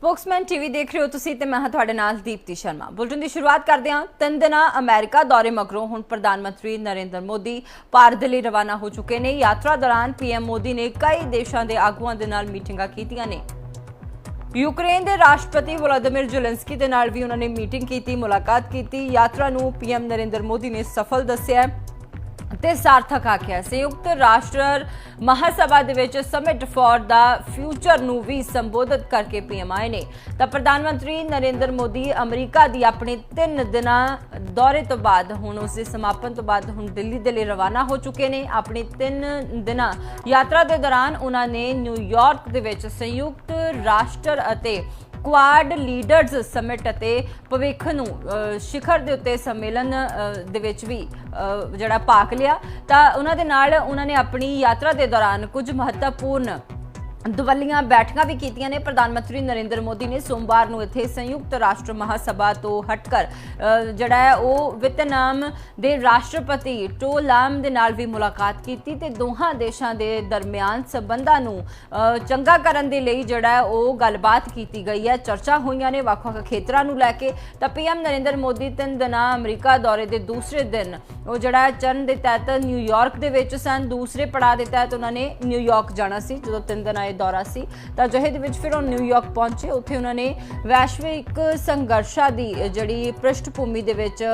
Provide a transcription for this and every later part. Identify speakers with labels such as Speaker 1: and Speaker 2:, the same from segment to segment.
Speaker 1: Spokesman TV ਦੇਖ ਰਹੇ ਹੋ ਤੁਸੀਂ ਤੇ ਮੈਂ ਹਾਂ ਤੁਹਾਡੇ ਨਾਲ ਦੀਪਤੀ ਸ਼ਰਮਾ। ਬੁਲਟਨ ਦੀ ਸ਼ੁਰੂਆਤ ਕਰਦੇ ਹਾਂ। ਤਿੰਨ ਦਿਨਾਂ ਅਮਰੀਕਾ ਦੌਰੇ ਮਗਰੋਂ ਹੁਣ ਪ੍ਰਧਾਨ ਮੰਤਰੀ ਨਰਿੰਦਰ ਮੋਦੀ ਭਾਰਤ ਦੇ ਲਈ ਰਵਾਨਾ ਹੋ ਚੁੱਕੇ ਨੇ। ਯਾਤਰਾ ਦੌਰਾਨ ਪੀਐਮ ਮੋਦੀ ਨੇ ਕਈ ਦੇਸ਼ਾਂ ਦੇ ਆਗੂਆਂ ਦੇ ਨਾਲ ਮੀਟਿੰਗਾਂ ਕੀਤੀਆਂ ਨੇ। ਯੂਕਰੇਨ ਦੇ ਰਾਸ਼ਟਰਪਤੀ ਵਲਾਦੀਮਿਰ ਜ਼ੈਲੈਂਸਕੀ ਦੇ ਨਾਲ ਵੀ ਉਹਨਾਂ ਨੇ ਮੀਟਿੰਗ ਕੀਤੀ, ਮੁਲਾਕਾਤ ਕੀਤੀ। ਯਾਤਰਾ ਨੂੰ ਪੀਐਮ ਨਰਿੰਦਰ ਮੋਦੀ ਨੇ ਸਫਲ ਦੱਸਿਆ ਤੇ ਸਾਰਥਕ ਆਖਿਆ। ਸੰਯੁਕਤ ਰਾਸ਼ਟਰ ਮਹਾਸਭਾ ਦੇ ਵਿੱਚ ਸਮਿਟ ਫਾਰ ਦਾ ਫਿਊਚਰ ਨੂੰ ਵੀ ਸੰਬੋਧਿਤ ਕਰਕੇ ਪੀਐਮ ਆਏ ਨੇ। ਤਾਂ ਪ੍ਰਧਾਨ ਮੰਤਰੀ ਨਰਿੰਦਰ ਮੋਦੀ ਅਮਰੀਕਾ ਦੀ ਆਪਣੇ 3 ਦਿਨਾਂ ਦੌਰੇ ਤੋਂ ਬਾਅਦ ਹੁਣ ਉਸ ਦੇ ਸਮਾਪਨ ਤੋਂ ਬਾਅਦ ਹੁਣ ਦਿੱਲੀ ਦੇ ਲਈ ਰਵਾਨਾ ਹੋ ਚੁੱਕੇ ਨੇ। ਆਪਣੀ 3 ਦਿਨਾਂ ਯਾਤਰਾ ਦੇ ਦੌਰਾਨ ਉਹਨਾਂ ਨੇ ਨਿਊਯਾਰਕ ਦੇ ਵਿੱਚ ਸੰਯੁਕਤ ਰਾਸ਼ਟਰ ਅਤੇ ਕੁਆਡ ਲੀਡਰਸ ਸਮਿਟ ਅਤੇ ਭਵਿੱਖ ਨੂੰ ਸਿਖਰ ਦੇ ਉੱਤੇ ਸੰਮੇਲਨ ਦੇ ਵਿੱਚ ਵੀ ਜਿਹੜਾ ਭਾਗ ਲਿਆ। ਤਾਂ ਉਹਨਾਂ ਦੇ ਨਾਲ ਉਹਨਾਂ ਨੇ ਆਪਣੀ ਯਾਤਰਾ ਦੇ ਦੌਰਾਨ ਕੁਝ ਮਹੱਤਵਪੂਰਨ ਦਵੱਲੀਆਂ ਬੈਠਕਾਂ ਵੀ ਕੀਤੀਆਂ ਨੇ। ਪ੍ਰਧਾਨ ਮੰਤਰੀ ਨਰਿੰਦਰ ਮੋਦੀ ਨੇ ਸੋਮਵਾਰ ਨੂੰ ਇੱਥੇ ਸੰਯੁਕਤ ਰਾਸ਼ਟਰ ਮਹਾਸਭਾ ਤੋਂ ਹਟਕਰ ਅ, ਜਿਹੜਾ ਹੈ ਉਹ ਵਿਤਨਾਮ ਦੇ ਰਾਸ਼ਟਰਪਤੀ ਟੋ ਲਾਮ ਦੇ ਨਾਲ ਵੀ ਮੁਲਾਕਾਤ ਕੀਤੀ ਤੇ ਦੋਹਾਂ ਦੇਸ਼ਾਂ ਦੇ ਦਰਮਿਆਨ ਸਬੰਧਾਂ ਨੂੰ ਚੰਗਾ ਕਰਨ ਦੇ ਲਈ ਜਿਹੜਾ ਹੈ ਉਹ ਗੱਲਬਾਤ ਕੀਤੀ ਗਈ ਹੈ। ਚਰਚਾ ਹੋਈਆਂ ਨੇ ਵੱਖ-ਵੱਖ ਖੇਤਰਾਂ ਨੂੰ ਲੈ ਕੇ। ਤਾਂ ਪੀਐਮ ਨਰਿੰਦਰ ਮੋਦੀ ਤਿੰਨ ਦਿਨਾਂ ਅਮਰੀਕਾ ਦੌਰੇ ਦੇ ਦੂਸਰੇ ਦਿਨ ਉਹ ਜਿਹੜਾ ਹੈ ਚਰਨ ਦੇ ਤਹਿਤ ਨਿਊਯਾਰਕ ਦੇ ਵਿੱਚ ਸਨ। ਦੂਸਰੇ ਪੜਾਅ ਦੇ ਤਹਿਤ ਉਹਨਾਂ ਨੇ ਨਿਊਯਾਰਕ ਜਾਣਾ ਸੀ ਜਦੋਂ ਤਿੰਨ ਦਿਨਾਂ ਇਹ ਦੌਰਾ ਸੀ। ਤਾਂ ਅਜਿਹੇ ਦੇ ਵਿੱਚ ਫਿਰ ਉਹ ਨਿਊਯਾਰਕ ਪਹੁੰਚੇ। ਉੱਥੇ ਉਹਨਾਂ ਨੇ ਵੈਸ਼ਵਿਕ ਸੰਘਰਸ਼ਾਂ ਦੀ ਜਿਹੜੀ ਪ੍ਰਿਸ਼ਠਭੂਮੀ ਦੇ ਵਿੱਚ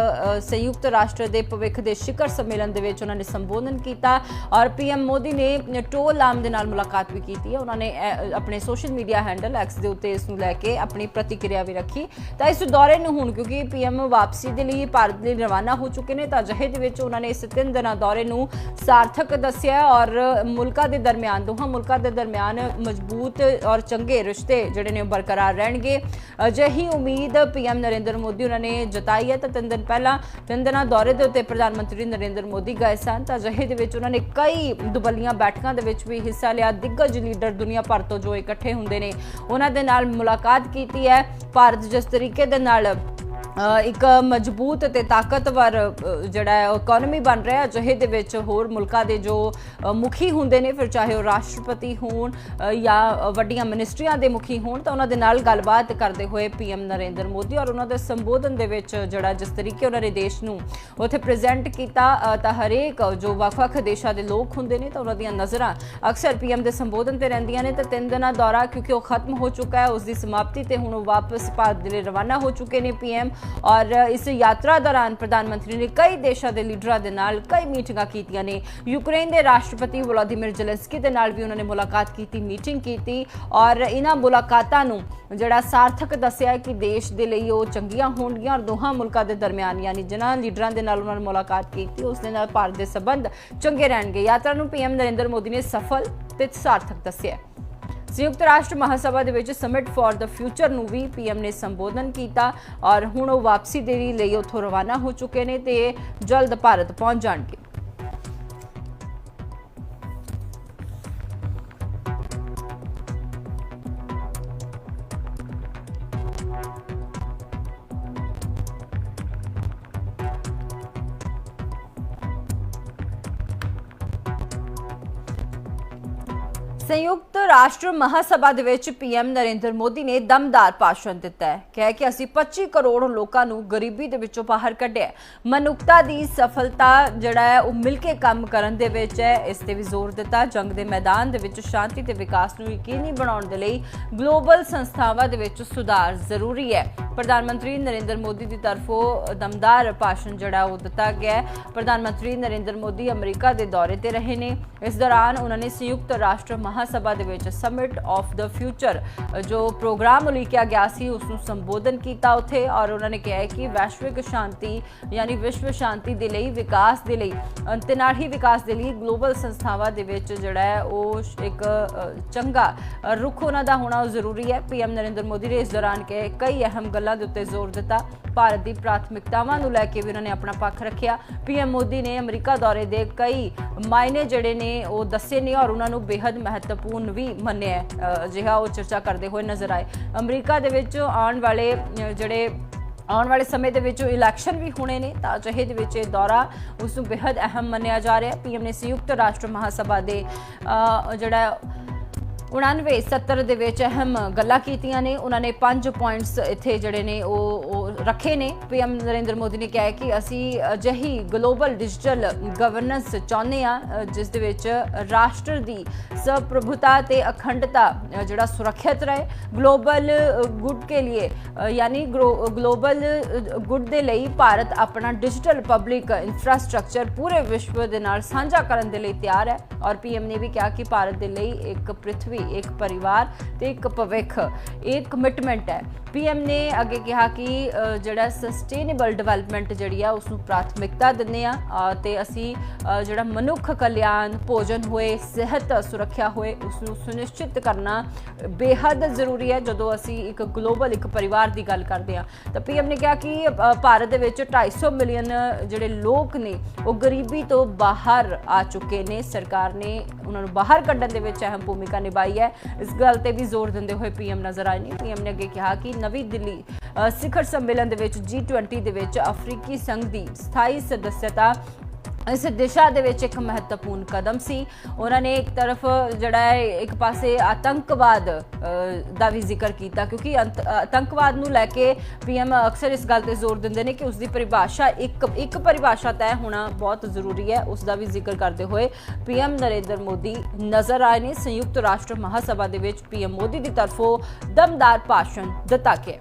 Speaker 1: ਸੰਯੁਕਤ ਰਾਸ਼ਟਰ ਦੇ ਭਵਿੱਖ ਦੇ ਸਿਖਰ ਸੰਮੇਲਨ ਦੇ ਵਿੱਚ ਉਹਨਾਂ ਨੇ ਸੰਬੋਧਨ ਕੀਤਾ ਔਰ ਪੀਐਮ ਮੋਦੀ ਨੇ ਟੋ ਲਾਮ ਦੇ ਨਾਲ ਮੁਲਾਕਾਤ ਵੀ ਕੀਤੀ। ਹੈ ਉਹਨਾਂ ਨੇ ਆਪਣੇ ਸੋਸ਼ਲ ਮੀਡੀਆ ਹੈਂਡਲ ਐਕਸ ਦੇ ਉੱਤੇ ਇਸ ਨੂੰ ਲੈ ਕੇ ਆਪਣੀ ਪ੍ਰਤੀਕਿਰਿਆ ਵੀ ਰੱਖੀ। ਤਾਂ ਇਸ ਦੌਰੇ ਨੂੰ ਹੁਣ ਕਿਉਂਕਿ ਪੀਐਮ ਵਾਪਸੀ ਦੇ ਲਈ ਭਾਰਤ ਲਈ ਰਵਾਨਾ ਹੋ ਚੁੱਕੇ ਨੇ, ਤਾਂ ਅਜਿਹੇ ਦੇ ਵਿੱਚ ਉਹਨਾਂ ਨੇ ਇਸ ਤਿੰਨ ਦਿਨਾਂ ਦੌਰੇ ਨੂੰ ਸਾਰਥਕ ਦੱਸਿਆ ਔਰ ਮੁਲਕਾਂ ਦੇ ਦਰਮਿਆਨ, ਦੋਹਾਂ ਮੁਲਕਾਂ ਦੇ ਦਰਮਿਆਨ ਮਜ਼ਬੂਤ ਔਰ ਚੰਗੇ ਰਿਸ਼ਤੇ ਜਿਹੜੇ ਨੇ ਉਹ ਬਰਕਰਾਰ ਰਹਿਣਗੇ। ਅਜਿਹੀ ਉਮੀਦ ਪੀਐਮ ਨਰਿੰਦਰ ਮੋਦੀ ਉਹਨਾਂ ਨੇ ਜਤਾਈ ਹੈ। ਤਾਂ ਤਿੰਨ ਦਿਨ ਪਹਿਲਾਂ ਤਿੰਨ ਦਿਨਾਂ ਦੌਰੇ ਦੇ ਉੱਤੇ ਪ੍ਰਧਾਨ ਮੰਤਰੀ ਨਰਿੰਦਰ ਮੋਦੀ ਗਏ ਸਨ। ਤਾਂ ਅਜਿਹੇ ਦੇ ਵਿੱਚ ਉਹਨਾਂ ਨੇ ਕਈ ਦੁਬਲੀਆਂ ਬੈਠਕਾਂ ਦੇ ਵਿੱਚ ਵੀ ਹਿੱਸਾ ਲਿਆ। ਦਿੱਗਜ ਲੀਡਰ ਦੁਨੀਆ ਭਰ ਤੋਂ ਜੋ ਇਕੱਠੇ ਹੁੰਦੇ ਨੇ, ਉਹਨਾਂ ਦੇ ਨਾਲ ਮੁਲਾਕਾਤ ਕੀਤੀ ਹੈ। ਭਾਰਤ ਜਿਸ ਤਰੀਕੇ ਦੇ ਨਾਲ ਇੱਕ ਮਜ਼ਬੂਤ ਤੇ ਤਾਕਤਵਰ ਜਿਹੜਾ ਹੈ ਇਕਨੋਮੀ ਬਣ ਰਿਹਾ ਹੈ। ਜਿਹੇ ਦੇ ਵਿੱਚ ਹੋਰ ਮੁਲਕਾਂ ਦੇ ਜੋ ਮੁਖੀ ਹੁੰਦੇ ਨੇ, ਫਿਰ ਚਾਹੇ ਉਹ ਰਾਸ਼ਟਰਪਤੀ ਹੋਣ ਜਾਂ ਵੱਡੀਆਂ ਮਿਨਿਸਟਰੀਆਂ ਦੇ ਮੁਖੀ ਹੋਣ, ਤਾਂ ਉਹਨਾਂ ਦੇ ਨਾਲ ਗੱਲਬਾਤ ਕਰਦੇ ਹੋਏ ਪੀਐਮ ਨਰਿੰਦਰ ਮੋਦੀ ਔਰ ਉਹਨਾਂ ਦੇ ਸੰਬੋਧਨ ਦੇ ਵਿੱਚ ਜਿਹੜਾ ਜਿਸ ਤਰੀਕੇ ਉਹਨਾਂ ਨੇ ਦੇਸ਼ ਨੂੰ ਉੱਥੇ ਪ੍ਰੈਜ਼ੈਂਟ ਕੀਤਾ ਤਾਂ ਹਰੇਕ ਜੋ ਵੱਖ-ਵੱਖ ਦੇਸ਼ਾਂ ਦੇ ਲੋਕ ਹੁੰਦੇ ਨੇ, ਤਾਂ ਉਹਨਾਂ ਦੀਆਂ ਨਜ਼ਰਾਂ ਅਕਸਰ ਪੀਐਮ ਦੇ ਸੰਬੋਧਨ ਤੇ ਰਹਿੰਦੀਆਂ ਨੇ। ਤਾਂ ਤਿੰਨ ਦਿਨਾਂ ਦੌਰਾ ਕਿਉਂਕਿ ਉਹ ਖਤਮ ਹੋ ਚੁੱਕਾ ਹੈ, ਉਸ ਦੀ ਸਮਾਪਤੀ ਤੇ ਹੁਣ ਉਹ ਵਾਪਸ ਭਾਰਤ ਦੇ ਲਈ ਰਵਾਨਾ ਹੋ ਚੁੱਕੇ ਨੇ ਪੀਐਮ ਔਰ ਇਸ ਯਾਤਰਾ ਦੌਰਾਨ ਪ੍ਰਧਾਨ ਮੰਤਰੀ ਨੇ ਕਈ ਦੇਸ਼ਾਂ ਦੇ ਲੀਡਰਾਂ ਦੇ ਨਾਲ ਕਈ ਮੀਟਿੰਗਾਂ ਕੀਤੀਆਂ ਨੇ। ਯੂਕਰੇਨ ਦੇ ਰਾਸ਼ਟਰਪਤੀ ਵਲਾਦੀਮਿਰ ਜ਼ੈਲੈਂਸਕੀ ਦੇ ਨਾਲ ਵੀ ਉਹਨਾਂ ਨੇ ਮੁਲਾਕਾਤ ਕੀਤੀ, ਮੀਟਿੰਗ ਕੀਤੀ ਔਰ ਇਹਨਾਂ ਮੁਲਾਕਾਤਾਂ ਨੂੰ ਜਿਹੜਾ ਸਾਰਥਕ ਦੱਸਿਆ ਕਿ ਦੇਸ਼ ਦੇ ਲਈ ਉਹ ਚੰਗੀਆਂ ਹੋਣਗੀਆਂ ਔਰ ਦੋਹਾਂ ਮੁਲਕਾਂ ਦੇ ਦਰਮਿਆਨ ਯਾਨੀ ਜਿਨ੍ਹਾਂ ਲੀਡਰਾਂ ਦੇ ਨਾਲ ਉਹਨਾਂ ਨੇ ਮੁਲਾਕਾਤ ਕੀਤੀ, ਉਸ ਦੇ ਨਾਲ ਭਾਰਤ ਦੇ ਸਬੰਧ ਚੰਗੇ ਰਹਿਣਗੇ। ਯਾਤਰਾ ਨੂੰ ਪੀਐਮ ਨਰਿੰਦਰ ਮੋਦੀ ਨੇ ਸਫਲ ਤੇ ਸਾਰਥਕ ਦੱਸਿਆ ਸੰਯੁਕਤ ਰਾਸ਼ਟਰ ਮਹਾਸਭਾ ਦੇ ਵਿੱਚ ਸਮਿਟ ਫਾਰ ਦਾ ਫਿਊਚਰ ਨੂੰ ਵੀ ਪੀਐਮ ਨੇ ਸੰਬੋਧਨ ਕੀਤਾ ਔਰ ਹੁਣ ਉਹ ਵਾਪਸੀ ਦੇ ਲਈ ਉੱਥੋਂ ਰਵਾਨਾ ਹੋ ਚੁੱਕੇ ਨੇ ਤੇ ਜਲਦ ਭਾਰਤ ਪਹੁੰਚ ਜਾਣਗੇ। ਸੰਯੁਕਤ ਰਾਸ਼ਟਰ ਮਹਾਸਭਾ ਦੇ ਵਿੱਚ ਪੀਐਮ ਨਰਿੰਦਰ ਮੋਦੀ ਨੇ ਦਮਦਾਰ ਭਾਸ਼ਣ ਦਿੱਤਾ ਹੈ। ਕਿਹਾ ਕਿ ਅਸੀਂ 25 ਕਰੋੜ ਲੋਕਾਂ ਨੂੰ ਗਰੀਬੀ ਦੇ ਵਿੱਚੋਂ ਬਾਹਰ ਕੱਢਿਆ ਮਨੁੱਖਤਾ ਦੀ ਸਫਲਤਾ ਜਿਹੜਾ ਹੈ, ਉਹ ਮਿਲ ਕੇ ਕੰਮ ਕਰਨ ਦੇ ਵਿੱਚ ਹੈ। ਇਸ ਤੇ ਵੀ ਜ਼ੋਰ ਦਿੱਤਾ। ਜੰਗ ਦੇ ਮੈਦਾਨ ਦੇ ਵਿੱਚ ਸ਼ਾਂਤੀ ਤੇ ਵਿਕਾਸ ਨੂੰ ਯਕੀਨੀ ਬਣਾਉਣ ਦੇ ਲਈ ਗਲੋਬਲ ਸੰਸਥਾਵਾਂ ਦੇ ਵਿੱਚ ਸੁਧਾਰ ਜ਼ਰੂਰੀ ਹੈ। ਪ੍ਰਧਾਨ ਮੰਤਰੀ ਨਰਿੰਦਰ ਮੋਦੀ ਦੀ ਤਰਫੋਂ ਦਮਦਾਰ ਭਾਸ਼ਣ ਜਿਹੜਾ ਉਹ ਦਿੱਤਾ ਗਿਆ ਪ੍ਰਧਾਨ ਮੰਤਰੀ ਨਰਿੰਦਰ ਮੋਦੀ ਅਮਰੀਕਾ ਦੇ ਦੌਰੇ ਤੇ ਰਹੇ ਨੇ। ਇਸ ਦੌਰਾਨ ਉਹਨਾਂ ਨੇ ਸੰਯੁਕਤ ਰਾਸ਼ਟਰ ਮਹਾਸਭਾ ਦੇ ਵਿੱਚ ਸਮਿਟ ਆਫ ਦਾ ਫਿਊਚਰ ਜੋ ਪ੍ਰੋਗਰਾਮ ਉਲੀਕਿਆ ਗਿਆ ਸੀ ਉਸ ਨੂੰ ਸੰਬੋਧਨ ਕੀਤਾ ਉੱਥੇ ਔਰ ਉਹਨਾਂ ਨੇ ਕਿਹਾ ਕਿ ਵੈਸ਼ਵਿਕ ਸ਼ਾਂਤੀ ਯਾਨੀ ਵਿਸ਼ਵ ਸ਼ਾਂਤੀ ਦੇ ਲਈ ਵਿਕਾਸ ਦੇ ਲਈ ਅ, ਤੇ ਨਾਲ ਹੀ ਵਿਕਾਸ ਦੇ ਲਈ ਗਲੋਬਲ ਸੰਸਥਾਵਾਂ ਦੇ ਵਿੱਚ ਜਿਹੜਾ ਹੈ ਉਹ ਇੱਕ ਚੰਗਾ ਅ, ਰੁਖ ਉਹਨਾਂ ਦਾ ਹੋਣਾ ਜ਼ਰੂਰੀ ਹੈ। ਪੀਐਮ ਨਰਿੰਦਰ ਮੋਦੀ ਨੇ ਇਸ ਦੌਰਾਨ ਕਿ ਕਈ ਅਹਿਮ ਗੱਲ ਗੱਲਾਂ ਦੇ ਉੱਤੇ ਜ਼ੋਰ ਦਿੱਤਾ। ਭਾਰਤ ਦੀ ਪ੍ਰਾਥਮਿਕਤਾਵਾਂ ਨੂੰ ਲੈ ਕੇ ਵੀ ਉਹਨਾਂ ਨੇ ਆਪਣਾ ਪੱਖ ਰੱਖਿਆ। ਪੀਐਮ ਮੋਦੀ ਨੇ ਅਮਰੀਕਾ ਦੌਰੇ ਦੇ ਕਈ ਮਾਇਨੇ ਜਿਹੜੇ ਨੇ ਉਹ ਦੱਸੇ ਨੇ ਔਰ ਉਹਨਾਂ ਨੂੰ ਬੇहद ਮਹੱਤਵਪੂਰਨ ਵੀ ਮੰਨਿਆ ਜਿਹਾ ਉਹ ਚਰਚਾ ਕਰਦੇ ਹੋਏ ਨਜ਼ਰ ਆਏ। ਅਮਰੀਕਾ ਦੇ ਵਿੱਚ ਆਉਣ ਵਾਲੇ ਜਿਹੜੇ ਆਉਣ ਵਾਲੇ ਸਮੇਂ ਦੇ ਵਿੱਚ ਇਲੈਕਸ਼ਨ ਵੀ ਹੋਣੇ ਨੇ, ਤਾਂ ਅਜਿਹੇ ਦੇ ਵਿੱਚ ਇਹ ਦੌਰਾ ਉਸ ਨੂੰ ਬੇहद ਅਹਿਮ ਮੰਨਿਆ ਜਾ ਰਿਹਾ। ਹੈ ਪੀਐਮ ਨੇ ਸੰਯੁਕਤ ਰਾਸ਼ਟਰ ਮਹਾਸਭਾ ਦੇ ਜਿਹੜਾ 99 70 ਦੇ ਵਿੱਚ ਅਹਿਮ ਗੱਲਾਂ ਕੀਤੀਆਂ ਨੇ। ਉਹਨਾਂ ਨੇ ਪੰਜ ਪੁਆਇੰਟਸ ਇੱਥੇ ਜਿਹੜੇ ਨੇ ਉਹ ਉਹ ਰੱਖੇ ਨੇ। ਪੀਐਮ ਨਰਿੰਦਰ ਮੋਦੀ ਨੇ ਕਿਹਾ ਹੈ ਕਿ ਅਸੀਂ ਅਜਿਹੀ ਗਲੋਬਲ ਡਿਜੀਟਲ ਗਵਰਨੈਂਸ ਚਾਹੁੰਦੇ ਆ ਜਿਸ ਦੇ ਵਿੱਚ ਰਾਸ਼ਟਰ ਦੀ ਸਪ੍ਰਭੁਤਾ ਤੇ ਅਖੰਡਤਾ ਜਿਹੜਾ ਸੁਰੱਖਿਅਤ ਰਹੇ। ਗਲੋਬਲ ਗੁੱਡ ਕੇ ਲਈ ਅ, ਯਾਨੀ ਗਲੋਬਲ ਗੁੱਡ ਦੇ ਲਈ ਭਾਰਤ ਆਪਣਾ ਡਿਜੀਟਲ ਪਬਲਿਕ ਇਨਫਰਾਸਟ੍ਰਕਚਰ ਪੂਰੇ ਵਿਸ਼ਵ ਦੇ ਨਾਲ ਸਾਂਝਾ ਕਰਨ ਦੇ ਲਈ ਤਿਆਰ ਹੈ। ਔਰ ਪੀਐਮ ਨੇ ਵੀ ਕਿਹਾ ਕਿ ਭਾਰਤ ਦੇ ਲਈ ਇੱਕ ਪ੍ਰਿਥਵੀ ਇੱਕ ਪਰਿਵਾਰ ਤੇ ਇੱਕ ਭਵਿੱਖ ਇਹ ਕਮਿਟਮੈਂਟ ਹੈ। ਪੀਐਮ ਨੇ ਅੱਗੇ ਕਿਹਾ ਕਿ ਜਿਹੜਾ ਸਸਟੇਨੇਬਲ ਡਿਵੈਲਪਮੈਂਟ ਜਿਹੜੀ ਆ ਉਸ ਨੂੰ ਪ੍ਰਾਥਮਿਕਤਾ ਦਿੰਦੇ ਆ ਅ, ਤੇ ਅਸੀਂ ਜਿਹੜਾ ਮਨੁੱਖ ਕਲਿਆਣ ਭੋਜਨ ਹੋਏ ਸਿਹਤ ਸੁਰੱਖਿਆ ਹੋਏ ਉਸ ਨੂੰ ਸੁਨਿਸ਼ਚਿਤ ਕਰਨਾ ਬੇਹੱਦ ਜ਼ਰੂਰੀ ਹੈ ਜਦੋਂ ਅਸੀਂ ਇੱਕ ਗਲੋਬਲ ਇੱਕ ਪਰਿਵਾਰ ਦੀ ਗੱਲ ਕਰਦੇ ਆ। ਤਾਂ ਪੀਐਮ ਨੇ ਕਿਹਾ ਕਿ ਭਾਰਤ ਦੇ ਵਿੱਚ 250 ਮਿਲੀਅਨ ਜਿਹੜੇ ਲੋਕ ਨੇ ਉਹ ਗਰੀਬੀ ਤੋਂ ਬਾਹਰ ਆ ਚੁੱਕੇ ਨੇ। ਸਰਕਾਰ ਨੇ ਉਹਨਾਂ ਨੂੰ ਬਾਹਰ ਕੱਢਣ ਦੇ ਵਿੱਚ ਅਹਿਮ ਭੂਮਿਕਾ ਨਿਭਾਈ ਹੈ। ਇਸ ਗੱਲ ਤੇ ਵੀ ਜ਼ੋਰ ਦਿੰਦੇ ਹੋਏ ਪੀਐਮ ਨਜ਼ਰ ਆਏ ਨੇ। ਪੀਐਮ ਨੇ ਅੱਗੇ ਕਿਹਾ ਕਿ ਨਵੀਂ ਦਿੱਲੀ ਸਿਖਰ ਸੰਮੇਲਨ ਦੇ ਵਿੱਚ G20 ਦੇ ਵਿੱਚ ਅਫਰੀਕੀ ਸੰਘ ਦੀ ਸਥਾਈ ਸਦੱਸਤਾ ਇਸ ਦਿਸ਼ਾ ਦੇ ਵਿੱਚ ਇੱਕ ਮਹੱਤਵਪੂਰਨ ਕਦਮ ਸੀ। ਉਹਨਾਂ ਨੇ ਇੱਕ ਤਰਫ ਜਿਹੜਾ ਹੈ, ਇੱਕ ਪਾਸੇ ਆਤੰਕਵਾਦ ਦਾ ਵੀ ਜ਼ਿਕਰ ਕੀਤਾ ਕਿਉਂਕਿ ਆਤੰਕਵਾਦ ਨੂੰ ਲੈ ਕੇ ਪੀਐਮ ਅਕਸਰ ਇਸ ਗੱਲ ਤੇ ਜ਼ੋਰ ਦਿੰਦੇ ਨੇ ਕਿ ਉਸ ਦੀ ਪਰਿਭਾਸ਼ਾ ਇੱਕ ਇੱਕ ਪਰਿਭਾਸ਼ਾ ਤੈਅ ਹੋਣਾ ਬਹੁਤ ਜ਼ਰੂਰੀ ਹੈ। ਉਸ ਦਾ ਵੀ ਜ਼ਿਕਰ ਕਰਦੇ ਹੋਏ ਪੀਐਮ ਨਰਿੰਦਰ ਮੋਦੀ ਨਜ਼ਰ ਆਏ ਨੇ। ਸੰਯੁਕਤ ਰਾਸ਼ਟਰ ਮਹਾਸਭਾ ਦੇ ਵਿੱਚ ਪੀਐਮ ਮੋਦੀ ਦੀ ਤਰਫੋਂ ਦਮਦਾਰ ਭਾਸ਼ਣ ਦਿੱਤਾ ਗਿਆ